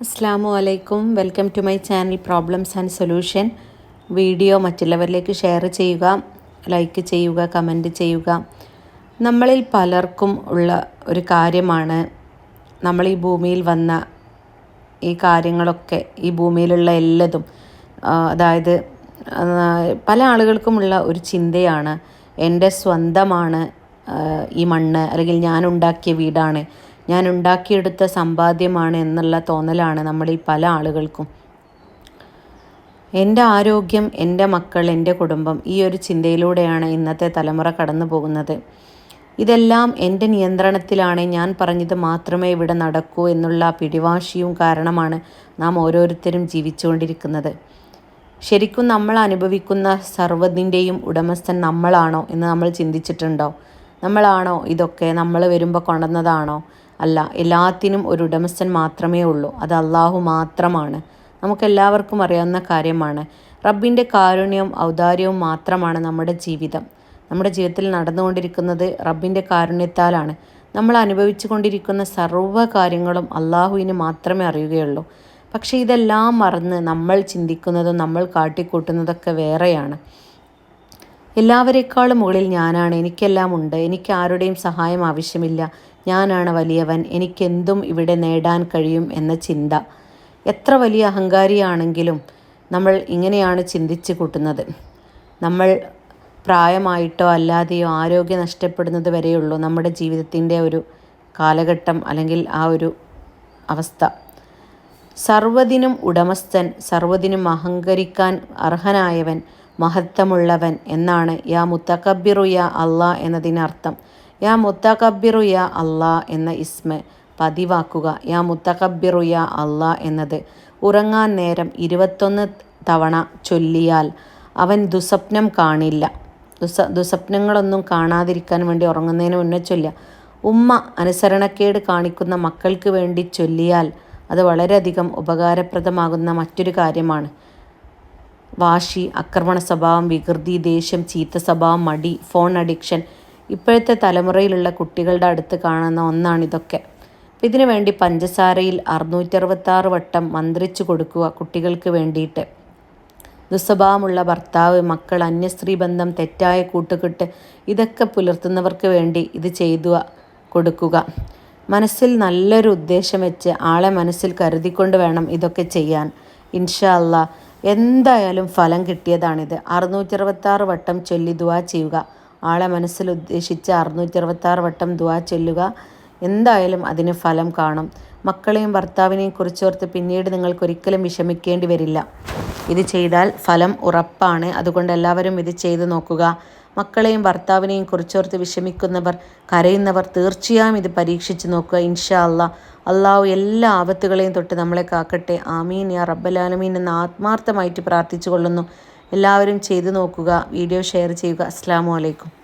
അസ്സാമു അലൈക്കും welcome to my channel problems and solution video മറ്റുള്ളവരിലേക്ക് share ചെയ്യുക ലൈക്ക് ചെയ്യുക കമന്റ് ചെയ്യുക. നമ്മളിൽ പലർക്കും ഉള്ള ഒരു കാര്യമാണ് നമ്മൾ ഈ ഭൂമിയിൽ വന്ന ഈ കാര്യങ്ങളൊക്കെ ഈ ഭൂമിയിലുള്ള എല്ലതും അതായത് പല ആളുകൾക്കുമുള്ള ഒരു ചിന്തയാണ് എന്റെ സ്വന്തമാണ് ഈ മണ്ണ് അല്ലെങ്കിൽ ഞാൻ ഉണ്ടാക്കിയ വീടാണ് ഞാൻ ഉണ്ടാക്കിയെടുത്ത സമ്പാദ്യമാണ് എന്നുള്ള തോന്നലാണ് നമ്മൾ ഈ പല ആളുകൾക്കും. എന്റെ ആരോഗ്യം എന്റെ മക്കൾ എന്റെ കുടുംബം ഈ ഒരു ചിന്തയിലൂടെയാണ് ഇന്നത്തെ തലമുറ കടന്നു പോകുന്നത്. ഇതെല്ലാം എന്റെ നിയന്ത്രണത്തിലാണ്. ഞാൻ പറഞ്ഞത് മാത്രമേ ഇവിടെ നടക്കൂ എന്നുള്ള പിടിവാശിയും കാരണമാണ് നാം ഓരോരുത്തരും ജീവിച്ചുകൊണ്ടിരിക്കുന്നത്. ശരിക്കും നമ്മൾ അനുഭവിക്കുന്ന സർവതിന്റെയും ഉടമസ്ഥൻ നമ്മളാണോ എന്ന് നമ്മൾ ചിന്തിച്ചിട്ടുണ്ടോ? നമ്മളാണോ ഇതൊക്കെ? നമ്മൾ വരുമ്പോൾ കൊണ്ടുവന്നതാണോ? അല്ല എല്ലാത്തിനും ഒരു ഉടമസ്ഥൻ മാത്രമേ ഉള്ളൂ. അത് അള്ളാഹു മാത്രമാണ്. നമുക്കെല്ലാവർക്കും അറിയാവുന്ന കാര്യമാണ്. റബ്ബിന്റെ കാരുണ്യവും ഔദാര്യവും മാത്രമാണ് നമ്മുടെ ജീവിതം. നമ്മുടെ ജീവിതത്തിൽ നടന്നുകൊണ്ടിരിക്കുന്നത് റബ്ബിന്റെ കാരുണ്യത്താലാണ്. നമ്മൾ അനുഭവിച്ചു കൊണ്ടിരിക്കുന്ന സർവ കാര്യങ്ങളും അള്ളാഹുവിന് മാത്രമേ അറിയുകയുള്ളൂ. പക്ഷേ ഇതെല്ലാം മറന്ന് നമ്മൾ ചിന്തിക്കുന്നതും നമ്മൾ കാട്ടിക്കൂട്ടുന്നതൊക്കെ വേറെയാണ്. എല്ലാവരെക്കാളും മുകളിൽ ഞാനാണ്. എനിക്കെല്ലാം ഉണ്ട്. എനിക്ക് ആരുടെയും സഹായം ആവശ്യമില്ല. ഞാനാണ് വലിയവൻ. എനിക്കെന്തും ഇവിടെ നേടാൻ കഴിയും എന്ന ചിന്ത. എത്ര വലിയ അഹങ്കാരിയാണെങ്കിലും നമ്മൾ ഇങ്ങനെയാണ് ചിന്തിച്ച് കൂട്ടുന്നത്. നമ്മൾ പ്രായമായിട്ടോ അല്ലാതെയോ ആരോഗ്യം നഷ്ടപ്പെടുന്നത് വരെയുള്ളൂ നമ്മുടെ ജീവിതത്തിന്റെ ഒരു കാലഘട്ടം അല്ലെങ്കിൽ ആ ഒരു അവസ്ഥ. സർവതിനും ഉടമസ്ഥൻ സർവതിനും അഹങ്കരിക്കാൻ അർഹനായവൻ മഹത്വമുള്ളവൻ എന്നാണ് യാ മുത്തക്കബിറു യാ അള്ളാ എന്നതിനർത്ഥം. യാ മുത്തകബിറു യാ അള്ളാ എന്ന ഇസ്മ പതിവാക്കുക. യാ മുത്തകബിറു യാ അള്ളാ എന്നത് ഉറങ്ങാൻ നേരം ഇരുപത്തൊന്ന് തവണ ചൊല്ലിയാൽ അവൻ ദുസ്വപ്നം കാണില്ല. ദുസ ദുസ്വപ്നങ്ങളൊന്നും കാണാതിരിക്കാൻ വേണ്ടി ഉറങ്ങുന്നതിന് മുന്നേ ചൊല്ലുക. ഉമ്മ അനുസരണക്കേട് കാണിക്കുന്ന മക്കൾക്ക് വേണ്ടി ചൊല്ലിയാൽ അത് വളരെയധികം ഉപകാരപ്രദമാകുന്ന മറ്റൊരു കാര്യമാണ്. വാശി ആക്രമണ സ്വഭാവം വികൃതി ദേഷ്യം ചീത്ത സ്വഭാവം മടി ഫോൺ അഡിക്ഷൻ ഇപ്പോഴത്തെ തലമുറയിലുള്ള കുട്ടികളുടെ അടുത്ത് കാണുന്ന ഒന്നാണിതൊക്കെ ഇതിനു വേണ്ടി പഞ്ചസാരയിൽ അറുന്നൂറ്ററുപത്താറ് വട്ടം മന്ത്രിച്ചു കൊടുക്കുക കുട്ടികൾക്ക് വേണ്ടിയിട്ട്. ദുസ്വഭാവമുള്ള ഭർത്താവ് മക്കൾ അന്യസ്ത്രീ ബന്ധം തെറ്റായ കൂട്ടുകെട്ട് ഇതൊക്കെ പുലർത്തുന്നവർക്ക് വേണ്ടി ഇത് ചെയ്തു കൊടുക്കുക. മനസ്സിൽ നല്ലൊരു ഉദ്ദേശം വെച്ച് ആളെ മനസ്സിൽ കരുതിക്കൊണ്ട് വേണം ഇതൊക്കെ ചെയ്യാൻ. ഇൻഷാ അല്ലാ എന്തായാലും ഫലം കിട്ടിയതാണിത്. അറുന്നൂറ്ററുപത്താറ് വട്ടം ചൊല്ലി ദുവാ ചെയ്യുക. ആളെ മനസ്സിൽ ഉദ്ദേശിച്ച് അറുന്നൂറ്റി അറുപത്താറ് വട്ടം ദുവാ ചൊല്ലുക. എന്തായാലും അതിന് ഫലം കാണും. മക്കളെയും ഭർത്താവിനെയും കുറിച്ചോർത്ത് പിന്നീട് നിങ്ങൾക്കൊരിക്കലും വിഷമിക്കേണ്ടി വരില്ല. ഇത് ചെയ്താൽ ഫലം ഉറപ്പാണ്. അതുകൊണ്ട് എല്ലാവരും ഇത് ചെയ്തു നോക്കുക. മക്കളെയും ഭർത്താവിനെയും കുറിച്ചോർത്ത് വിഷമിക്കുന്നവർ കരയുന്നവർ തീർച്ചയായും ഇത് പരീക്ഷിച്ച് നോക്കുക. ഇൻഷാ അല്ല. അള്ളാഹു എല്ലാ ആപത്തുകളെയും തൊട്ട് നമ്മളെ കാക്കട്ടെ. ആമീൻ. യാ റബ്ബലാലമീൻ എന്ന് ആത്മാർത്ഥമായിട്ട് പ്രാർത്ഥിച്ചു കൊള്ളുന്നു എല്ലാവരും ചെയ്തു നോക്കുക വീഡിയോ ഷെയർ ചെയ്യുക. അസ്സാം വലൈക്കും